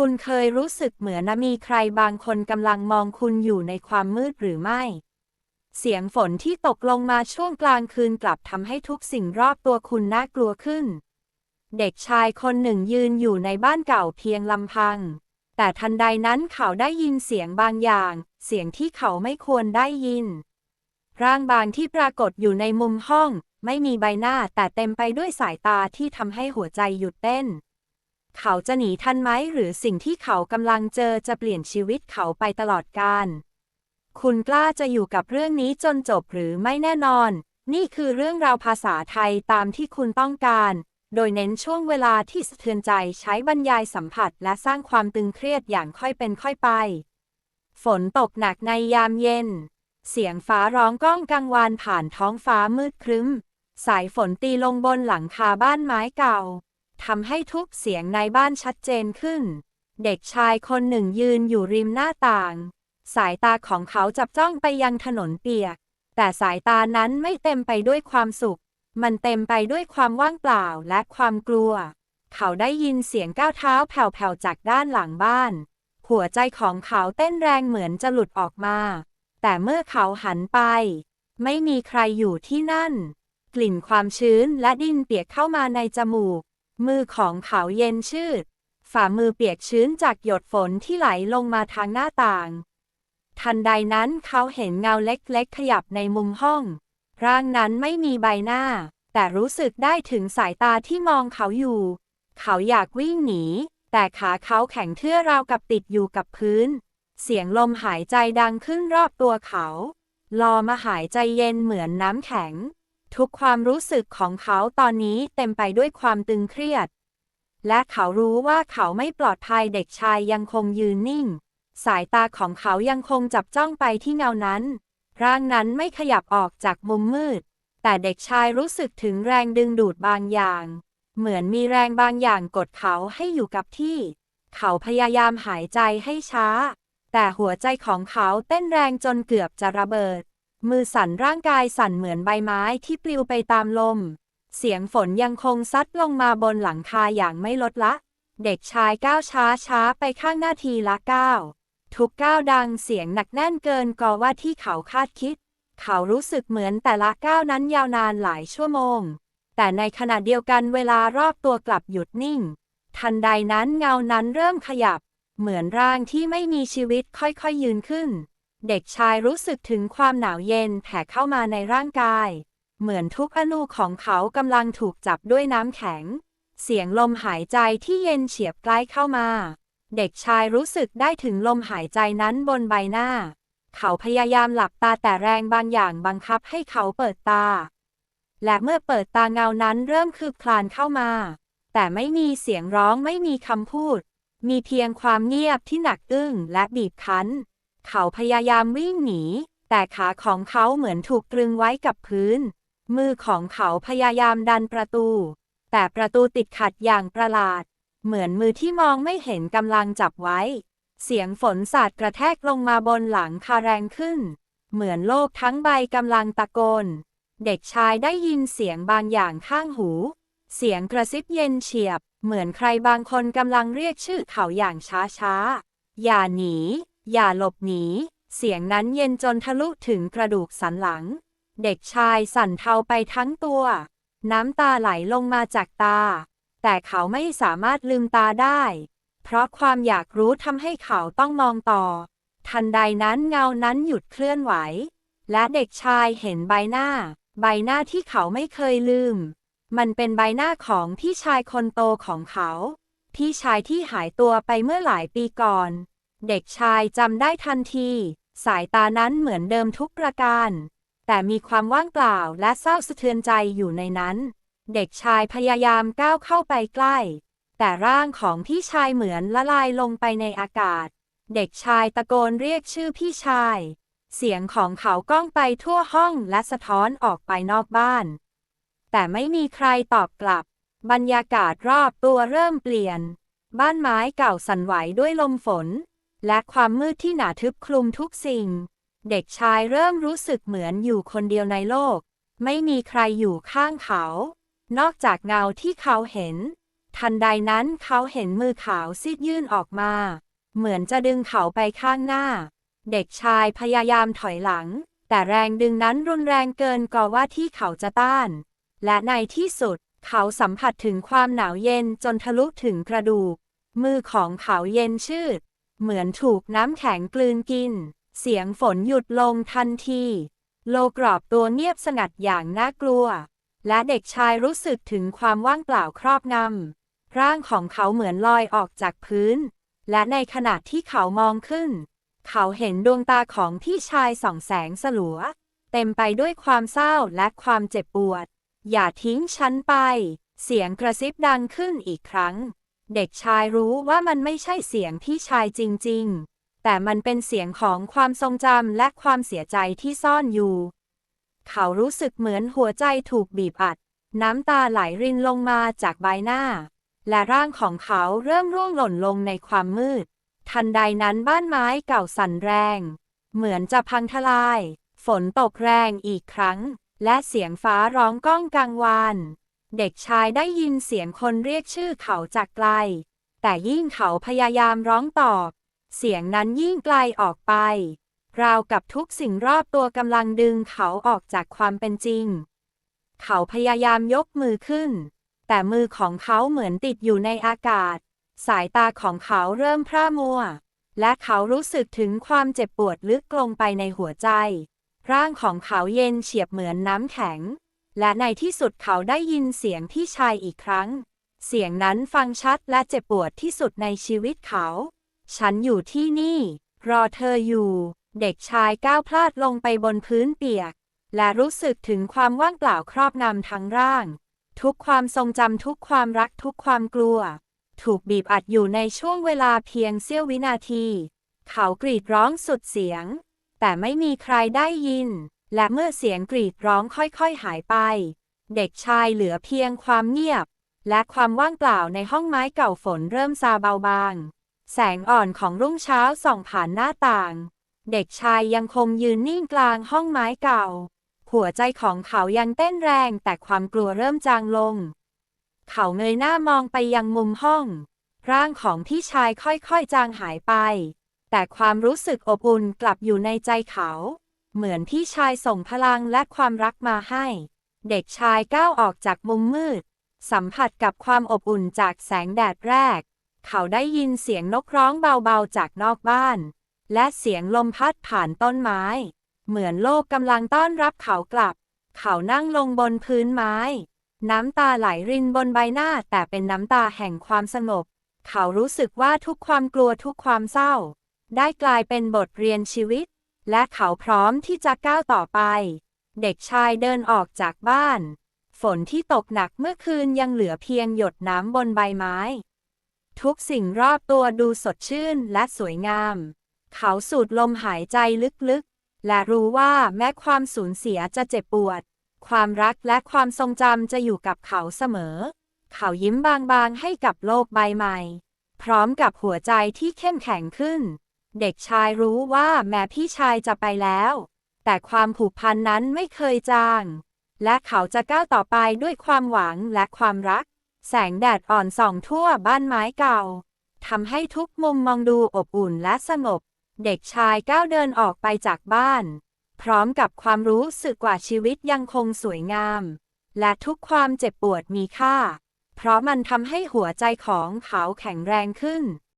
คุณเคยรู้สึกเหมือนมีใครบางคนกำลังมองคุณอยู่ในความมืดหรือไม่ เสียงฝนที่ตกลงมาช่วงกลางคืนกลับทำให้ทุกสิ่งรอบตัวคุณน่ากลัวขึ้น เด็กชายคนหนึ่งยืนอยู่ในบ้านเก่าเพียงลำพัง แต่ทันใดนั้นเขาได้ยินเสียงบางอย่าง เสียงที่เขาไม่ควรได้ยิน ร่างบางที่ปรากฏอยู่ในมุมห้อง ไม่มีใบหน้าแต่เต็มไปด้วยสายตาที่ทำให้หัวใจหยุดเต้น เขาจะหนีทันไหมหรือสิ่งที่เขากำลังเจอจะเปลี่ยนชีวิตเขาไปตลอดกาลคุณกล้าจะอยู่กับเรื่องนี้จนจบหรือไม่แน่นอน นี่คือเรื่องราวภาษาไทยตามที่คุณต้องการ โดยเน้นช่วงเวลาที่สะเทือนใจใช้บรรยายสัมผัสและสร้างความตึงเครียดอย่างค่อยเป็นค่อยไป ฝนตกหนักในยามเย็น เสียงฟ้าร้องก้องกังวานผ่านท้องฟ้ามืดครึ้ม สายฝนตีลงบนหลังคาบ้านไม้เก่า ทำให้ทุกเสียงในบ้านชัดเจนขึ้น เด็กชายคนหนึ่งยืนอยู่ริมหน้าต่าง สายตาของเขาจับจ้องไปยังถนนเปียก แต่สายตานั้นไม่เต็มไปด้วยความสุข มันเต็มไปด้วยความว่างเปล่าและความกลัว เขาได้ยินเสียงก้าวเท้าแผ่วๆจากด้านหลังบ้าน หัวใจของเขาเต้นแรงเหมือนจะหลุดออกมา แต่เมื่อเขาหันไป ไม่มีใครอยู่ที่นั่น กลิ่นความชื้นและดินเปียกเข้ามาในจมูก มือของเขาเย็นชืด ฝ่ามือเปียกชื้นจากหยดฝนที่ไหลลงมาทางหน้าต่าง ทันใดนั้นเขาเห็นเงาเล็กๆ ขยับในมุมห้อง ร่างนั้นไม่มีใบหน้า แต่รู้สึกได้ถึงสายตาที่มองเขาอยู่ เขาอยากวิ่งหนี แต่ขาเขาแข็งเทื่อราวกับติดอยู่กับพื้น เสียงลมหายใจดังขึ้นรอบตัวเขารอมาหายใจเย็นเหมือนน้ำแข็ง ทุกความรู้สึกของเขาตอนนี้เต็มไปด้วยความตึงเครียด และเขารู้ว่าเขาไม่ปลอดภัยเด็กชายยังคงยืนนิ่ง สายตาของเขายังคงจับจ้องไปที่เงานั้น ร่างนั้นไม่ขยับออกจากมุมมืด แต่เด็กชายรู้สึกถึงแรงดึงดูดบางอย่าง เหมือนมีแรงบางอย่างกดเขาให้อยู่กับที่ เขาพยายามหายใจให้ช้า แต่หัวใจของเขาเต้นแรงจนเกือบจะระเบิด มือสั่นร่างกายสั่นเหมือนใบไม้ที่ปลิวไปตามลม เสียงฝนยังคงซัดลงมาบนหลังคาอย่างไม่ลดละ เด็กชายก้าวช้าช้าไปข้างหน้าทีละก้าวทุกก้าวดังเสียงหนักแน่นเกินกว่าที่เขาคาดคิด เขารู้สึกเหมือนแต่ละก้าวนั้นยาวนานหลายชั่วโมง แต่ในขณะเดียวกันเวลารอบตัวกลับหยุดนิ่ง ทันใดนั้นเงานั้นเริ่มขยับ เหมือนร่างที่ไม่มีชีวิตค่อยๆยืนขึ้น เด็กชายรู้สึกถึงความหนาวเย็นแผ่เข้ามาในร่างกาย เหมือนทุกอนูของเขากำลังถูกจับด้วยน้ำแข็ง เสียงลมหายใจที่เย็นเฉียบใกล้เข้ามา เด็กชายรู้สึกได้ถึงลมหายใจนั้นบนใบหน้า เขาพยายามหลับตาแต่แรงบางอย่างบังคับให้เขาเปิดตา และเมื่อเปิดตาเงานั้นเริ่มคืบคลานเข้ามา แต่ไม่มีเสียงร้องไม่มีคำพูด มีเพียงความเงียบที่หนักอึ้งและบีบคั้น เขาพยายามวิ่งหนี แต่ขาของเขาเหมือนถูกตรึงไว้กับพื้น มือของเขาพยายามดันประตู แต่ประตูติดขัดอย่างประหลาด เหมือนมือที่มองไม่เห็นกำลังจับไว้ เสียงฝนสาดกระแทกลงมาบนหลังคาแรงขึ้น เหมือนโลกทั้งใบกำลังตะโกน เด็กชายได้ยินเสียงบางอย่างข้างหู เสียงกระซิบเย็นเฉียบ เหมือนใครบางคนกำลังเรียกชื่อเขาอย่างช้าๆ อย่าหนี อย่าหลบหนี เสียงนั้นเย็นจนทะลุถึงกระดูกสันหลัง เด็กชายสั่นเทาไปทั้งตัว น้ำตาไหลลงมาจากตา แต่เขาไม่สามารถลืมตาได้ เพราะความอยากรู้ทำให้เขาต้องมองต่อ ทันใดนั้นเงานั้นหยุดเคลื่อนไหว และเด็กชายเห็นใบหน้า ใบหน้าที่เขาไม่เคยลืม มันเป็นใบหน้าของพี่ชายคนโตของเขา พี่ชายที่หายตัวไปเมื่อหลายปีก่อน เด็กชายจำได้ทันที สายตานั้นเหมือนเดิมทุกประการ แต่มีความว่างเปล่าและเศร้าสะเทือนใจอยู่ในนั้น เด็กชายพยายามก้าวเข้าไปใกล้ แต่ร่างของพี่ชายเหมือนละลายลงไปในอากาศ เด็กชายตะโกนเรียกชื่อพี่ชาย เสียงของเขาก้องไปทั่วห้องและสะท้อนออกไปนอกบ้าน แต่ไม่มีใครตอบกลับ บรรยากาศรอบตัวเริ่มเปลี่ยน บ้านไม้เก่าสั่นไหวด้วยลมฝน และความมืดที่หนาทึบคลุมทุกสิ่ง เด็กชายเริ่มรู้สึกเหมือนอยู่คนเดียวในโลก ไม่มีใครอยู่ข้างเขา นอกจากเงาที่เขาเห็น ทันใดนั้นเขาเห็นมือขาวซีดยื่นออกมา เหมือนจะดึงเขาไปข้างหน้า เด็กชายพยายามถอยหลัง แต่แรงดึงนั้นรุนแรงเกินกว่าที่เขาจะต้าน และในที่สุดเขาสัมผัสถึงความหนาวเย็นจนทะลุถึงกระดูก มือของเขาเย็นชืด เหมือนถูกน้ำแข็งกลืนกิน เสียงฝนหยุดลงทันที โลกรอบตัวเงียบสงัดอย่างน่ากลัว และเด็กชายรู้สึกถึงความว่างเปล่าครอบงำร่างของเขาเหมือนลอยออกจากพื้น และในขณะที่เขามองขึ้น เขาเห็นดวงตาของพี่ชายส่องแสงสลัว เต็มไปด้วยความเศร้าและความเจ็บปวด อย่าทิ้งฉันไป เสียงกระซิบดังขึ้นอีกครั้ง เด็กชายรู้ว่ามันไม่ใช่เสียงพี่ชายจริง ๆ แต่มันเป็นเสียงของความทรงจำและความเสียใจที่ซ่อนอยู่ เขารู้สึกเหมือนหัวใจถูกบีบอัด น้ำตาไหลรินลงมาจากใบหน้า และร่างของเขาเริ่มร่วงหล่นลงในความมืด ทันใดนั้นบ้านไม้เก่าสั่นแรง เหมือนจะพังทลาย ฝนตกแรงอีกครั้ง และเสียงฟ้าร้องก้องกังวาน เด็กชายได้ยินเสียงคนเรียกชื่อเขาจากไกล แต่ยิ่งเขาพยายามร้องตอบ เสียงนั้นยิ่งไกลออกไป ราวกับทุกสิ่งรอบตัวกำลังดึงเขาออกจากความเป็นจริง เขาพยายามยกมือขึ้น แต่มือของเขาเหมือนติดอยู่ในอากาศ สายตาของเขาเริ่มพร่ามัว และเขารู้สึกถึงความเจ็บปวดลึกลงไปในหัวใจ ร่างของเขาเย็นเฉียบเหมือนน้ำแข็ง และในที่สุดเขาได้ยินเสียงพี่ชายอีกครั้ง เสียงนั้นฟังชัดและเจ็บปวดที่สุดในชีวิตเขา ฉันอยู่ที่นี่ รอเธออยู่ เด็กชายก้าวพลาดลงไปบนพื้นเปียก และรู้สึกถึงความว่างเปล่าครอบงำทั้งร่าง ทุกความทรงจำทุกความรักทุกความกลัว ถูกบีบอัดอยู่ในช่วงเวลาเพียงเสี้ยววินาที เขากรีดร้องสุดเสียง แต่ไม่มีใครได้ยิน และเมื่อเสียงกรีดร้องค่อยๆหายไป เด็กชายเหลือเพียงความเงียบ และความว่างเปล่าในห้องไม้เก่าฝนเริ่มซาเบาบาง แสงอ่อนของรุ่งเช้าส่องผ่านหน้าต่าง เด็กชายยังคงยืนนิ่งกลางห้องไม้เก่า หัวใจของเขายังเต้นแรงแต่ความกลัวเริ่มจางลง เขาเงยหน้ามองไปยังมุมห้อง ร่างของพี่ชายค่อยๆจางหายไป แต่ความรู้สึกอบอุ่นกลับอยู่ในใจเขา เหมือนพี่ชายส่งพลังและความรักมาให้ เด็กชายก้าวออกจากมุมมืด สัมผัสกับความอบอุ่นจากแสงแดดแรก เขาได้ยินเสียงนกร้องเบาๆจากนอกบ้าน และเสียงลมพัดผ่านต้นไม้ เหมือนโลกกำลังต้อนรับเขากลับ เขานั่งลงบนพื้นไม้ น้ำตาไหลรินบนใบหน้าแต่เป็นน้ำตาแห่งความสงบ เขารู้สึกว่าทุกความกลัวทุกความเศร้า ได้กลายเป็นบทเรียนชีวิต และเขาพร้อมที่จะก้าวต่อไป เด็กชายเดินออกจากบ้าน ฝนที่ตกหนักเมื่อคืนยังเหลือเพียงหยดน้ำบนใบไม้ ทุกสิ่งรอบตัวดูสดชื่นและสวยงาม เขาสูดลมหายใจลึกๆ และรู้ว่าแม้ความสูญเสียจะเจ็บปวด ความรักและความทรงจำจะอยู่กับเขาเสมอ เขายิ้มบางๆให้กับโลกใบใหม่ พร้อมกับหัวใจที่เข้มแข็งขึ้น เด็กชายรู้ว่าแม้พี่ชายจะไปแล้ว แต่ความผูกพันนั้นไม่เคยจาง และเขาจะก้าวต่อไปด้วยความหวังและความรัก แสงแดดอ่อนส่องทั่วบ้านไม้เก่าทำให้ทุกมุมมองดูอบอุ่นและสงบ เด็กชายก้าวเดินออกไปจากบ้าน พร้อมกับความรู้สึกว่าชีวิตยังคงสวยงาม และทุกความเจ็บปวดมีค่า เพราะมันทำให้หัวใจของเขาแข็งแรงขึ้น